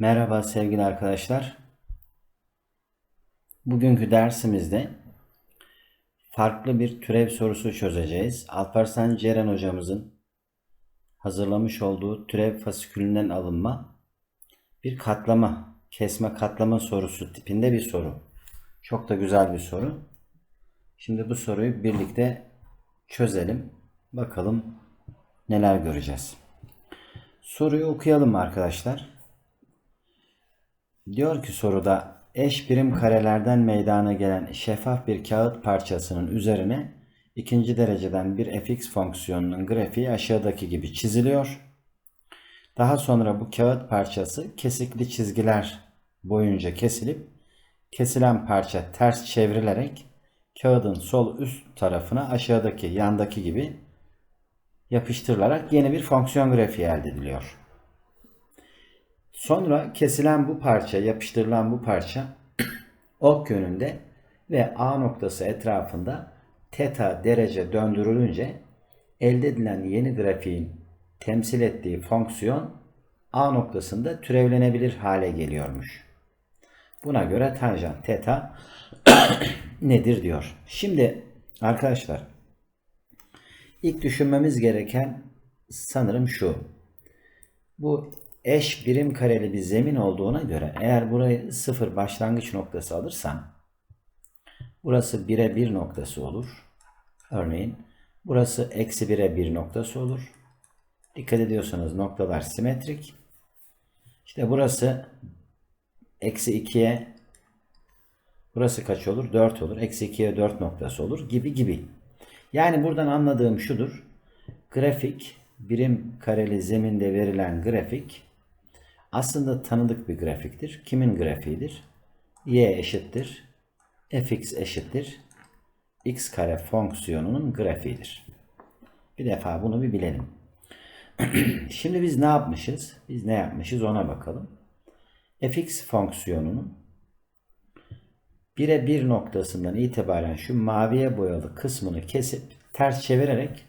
Merhaba sevgili arkadaşlar. Bugünkü dersimizde farklı bir türev sorusu çözeceğiz. Alparslan Ceren hocamızın hazırlamış olduğu türev fasikülünden alınma bir katlama, kesme katlama sorusu tipinde bir soru. Çok da güzel bir soru. Şimdi bu soruyu birlikte çözelim. Bakalım neler göreceğiz. Soruyu okuyalım arkadaşlar. Diyor ki soruda eş birim karelerden meydana gelen şeffaf bir kağıt parçasının üzerine ikinci dereceden bir fx fonksiyonunun grafiği aşağıdaki gibi çiziliyor. Daha sonra bu kağıt parçası kesikli çizgiler boyunca kesilip kesilen parça ters çevrilerek kağıdın sol üst tarafına aşağıdaki yandaki gibi yapıştırılarak yeni bir fonksiyon grafiği elde ediliyor. Sonra kesilen bu parça, yapıştırılan bu parça ok yönünde ve A noktası etrafında teta derece döndürülünce elde edilen yeni grafiğin temsil ettiği fonksiyon A noktasında türevlenebilir hale geliyormuş. Buna göre tanjant teta nedir diyor. Şimdi arkadaşlar ilk düşünmemiz gereken sanırım şu. Bu eş birim kareli bir zemin olduğuna göre eğer burayı sıfır başlangıç noktası alırsam burası 1'e 1 noktası olur. Örneğin burası eksi 1'e 1 noktası olur. Dikkat ediyorsanız noktalar simetrik. İşte burası eksi 2'ye burası kaç olur? 4 olur. Eksi 2'ye 4 noktası olur gibi gibi. Yani buradan anladığım şudur. Grafik birim kareli zeminde verilen grafik aslında tanıdık bir grafiktir. Kimin grafiğidir? y eşittir fx eşittir x kare fonksiyonunun grafiğidir. Bir defa bunu bir bilelim. Şimdi biz ne yapmışız? Biz ne yapmışız ona bakalım. fx fonksiyonunun 1'e 1 noktasından itibaren şu maviye boyalı kısmını kesip ters çevirerek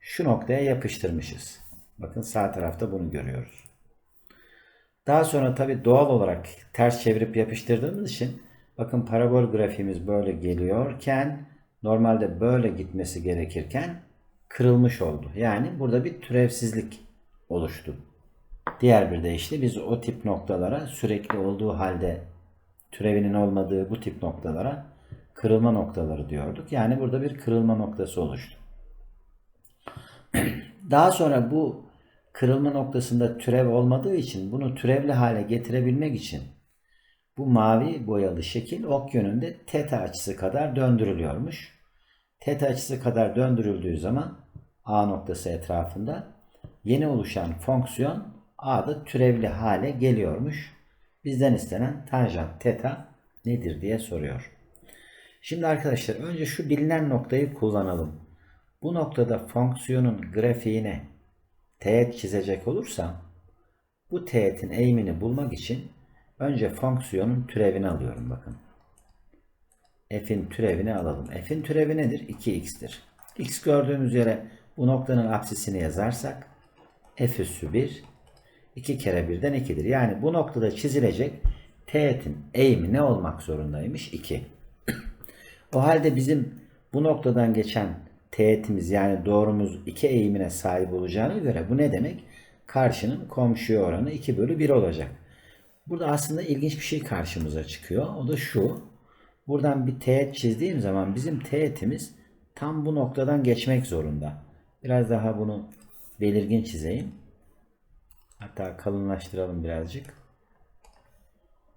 şu noktaya yapıştırmışız. Bakın sağ tarafta bunu görüyoruz. Daha sonra tabi doğal olarak ters çevirip yapıştırdığımız için bakın parabol grafiğimiz böyle geliyorken normalde böyle gitmesi gerekirken kırılmış oldu. Yani burada bir türevsizlik oluştu. Diğer bir deyişle biz o tip noktalara sürekli olduğu halde türevinin olmadığı bu tip noktalara kırılma noktaları diyorduk. Yani burada bir kırılma noktası oluştu. Daha sonra bu kırılma noktasında türev olmadığı için bunu türevli hale getirebilmek için bu mavi boyalı şekil ok yönünde teta açısı kadar döndürülüyormuş. Teta açısı kadar döndürüldüğü zaman A noktası etrafında yeni oluşan fonksiyon A'da türevli hale geliyormuş. Bizden istenen tanjant teta nedir diye soruyor. Şimdi arkadaşlar önce şu bilinen noktayı kullanalım. Bu noktada fonksiyonun grafiğine teğet çizecek olursam bu teğetin eğimini bulmak için önce fonksiyonun türevini alıyorum bakın. F'in türevini alalım. F'in türevi nedir? 2x'tir. x gördüğünüz yere bu noktanın apsisini yazarsak f üssü 1 2 kere 1'den 2'dir. Yani bu noktada çizilecek teğetin eğimi ne olmak zorundaymış? 2. o halde bizim bu noktadan geçen teğetimiz yani doğrumuz 2 eğimine sahip olacağına göre bu ne demek? Karşının komşuya oranı 2 bölü 1 olacak. Burada aslında ilginç bir şey karşımıza çıkıyor. O da şu. Buradan bir teğet çizdiğim zaman bizim teğetimiz tam bu noktadan geçmek zorunda. Biraz daha bunu belirgin çizeyim. Hatta kalınlaştıralım birazcık.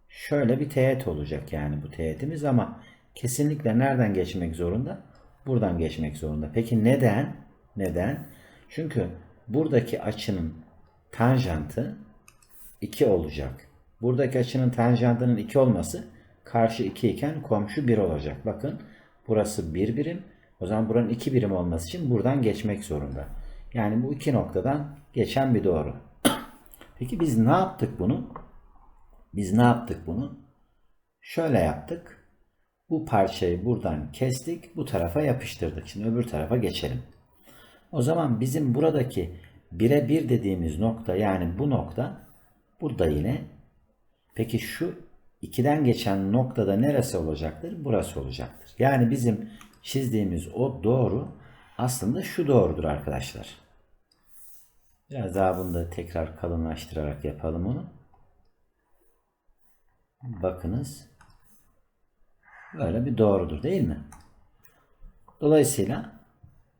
Şöyle bir teğet olacak yani bu teğetimiz ama kesinlikle nereden geçmek zorunda? Buradan geçmek zorunda. Peki neden? Neden? Çünkü buradaki açının tanjantı 2 olacak. Buradaki açının tanjantının 2 olması karşı 2 iken komşu 1 olacak. Bakın burası 1 birim. O zaman buranın 2 birim olması için buradan geçmek zorunda. Yani bu iki noktadan geçen bir doğru. Peki biz ne yaptık bunu? Biz ne yaptık bunu? Şöyle yaptık. Bu parçayı buradan kestik. Bu tarafa yapıştırdık. Şimdi öbür tarafa geçelim. O zaman bizim buradaki 1'e 1 dediğimiz nokta yani bu nokta burada yine Peki şu 2'den geçen noktada neresi olacaktır? Burası olacaktır. Yani bizim çizdiğimiz o doğru aslında şu doğrudur arkadaşlar. Biraz daha bunu da tekrar kalınlaştırarak yapalım onu. Bakınız. Böyle bir doğrudur değil mi? Dolayısıyla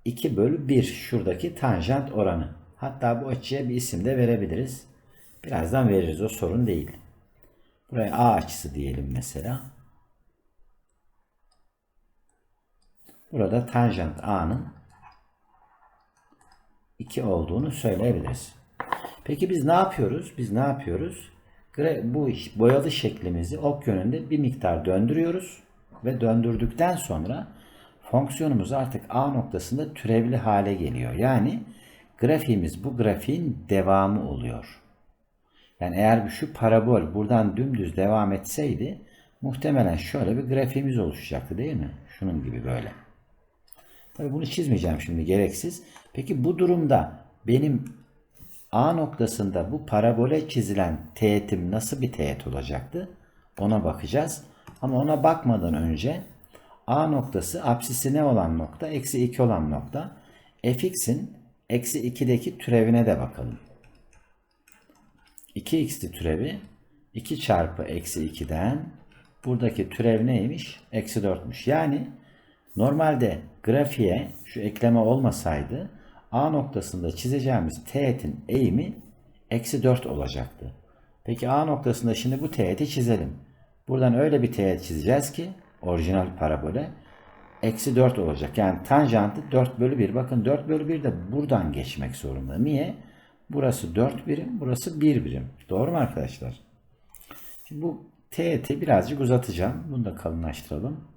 2 bölü 1 şuradaki tanjant oranı. Hatta bu açıya bir isim de verebiliriz. Birazdan veririz o sorun değil. Buraya A açısı diyelim mesela. Burada tanjant A'nın 2 olduğunu söyleyebiliriz. Peki biz ne yapıyoruz? Biz ne yapıyoruz? Bu boyalı şeklimizi ok yönünde bir miktar döndürüyoruz ve döndürdükten sonra fonksiyonumuz artık A noktasında türevli hale geliyor. Yani grafiğimiz bu grafiğin devamı oluyor. Yani eğer şu parabol buradan dümdüz devam etseydi muhtemelen şöyle bir grafiğimiz oluşacaktı değil mi? Şunun gibi böyle. Tabii bunu çizmeyeceğim şimdi gereksiz. Peki bu durumda benim A noktasında bu parabole çizilen teğetim nasıl bir teğet olacaktı? Ona bakacağız. Ama ona bakmadan önce A noktası apsisi ne olan nokta? Eksi 2 olan nokta. fx'in eksi 2'deki türevine de bakalım. 2x'li türevi 2 çarpı eksi 2'den buradaki türev neymiş? Eksi 4'müş. Yani normalde grafiğe şu ekleme olmasaydı A noktasında çizeceğimiz teğetin eğimi eksi 4 olacaktı. Peki A noktasında şimdi bu teğeti çizelim. Buradan öyle bir teğet çizeceğiz ki orijinal parabole eksi 4 olacak. Yani tanjantı 4 bölü 1. Bakın 4 bölü 1 de buradan geçmek zorunda. Niye? Burası 4 birim, burası 1 birim. Doğru mu arkadaşlar? Şimdi bu teğeti birazcık uzatacağım. Bunu da kalınlaştıralım.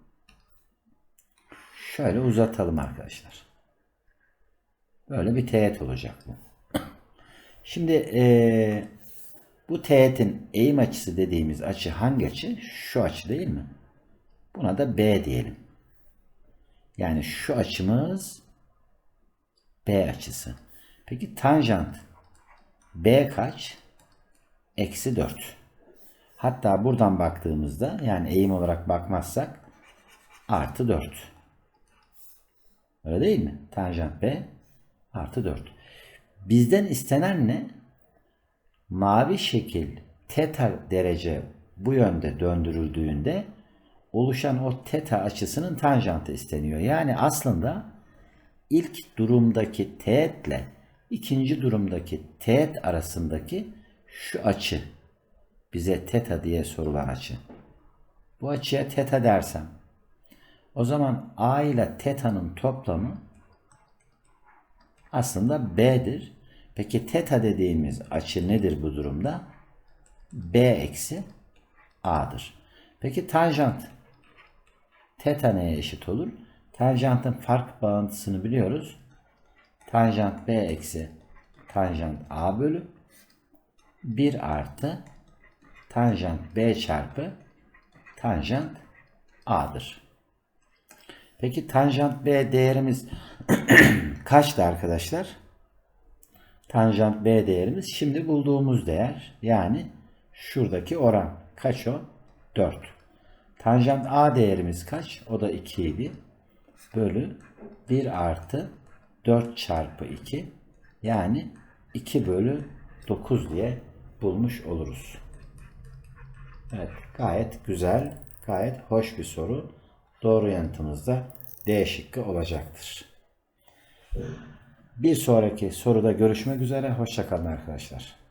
Şöyle uzatalım arkadaşlar. Böyle bir teğet olacak bu. Şimdi eee, bu teğetin eğim açısı dediğimiz açı hangi açı? Şu açı değil mi? Buna da B diyelim. Yani şu açımız B açısı. Peki tanjant B kaç? Eksi 4. Hatta buradan baktığımızda yani eğim olarak bakmazsak artı 4. Öyle değil mi? Tanjant B artı 4. Bizden istenen ne? Mavi şekil teta derece bu yönde döndürüldüğünde oluşan o teta açısının tanjantı isteniyor. Yani aslında ilk durumdaki teğetle ikinci durumdaki teğet arasındaki şu açı bize teta diye sorulan açı. Bu açıya teta dersem o zaman A ile teta'nın toplamı aslında B'dir. Peki teta dediğimiz açı nedir bu durumda? B eksi A'dır. Peki tanjant teta neye eşit olur? Tanjantın fark bağıntısını biliyoruz. Tanjant B eksi tanjant A bölü 1 artı tanjant B çarpı tanjant A'dır. Peki tanjant B değerimiz kaçtı arkadaşlar? Tanjant B değerimiz şimdi bulduğumuz değer. Yani şuradaki oran. Kaç o? 4. Tanjant A değerimiz kaç? O da 2 idi. Bölü 1 artı 4 çarpı 2. Yani 2 bölü 9 diye bulmuş oluruz. Evet gayet güzel, gayet hoş bir soru. Doğru yanıtımız da D şıkkı olacaktır. Bir sonraki soruda görüşmek üzere. Hoşçakalın arkadaşlar.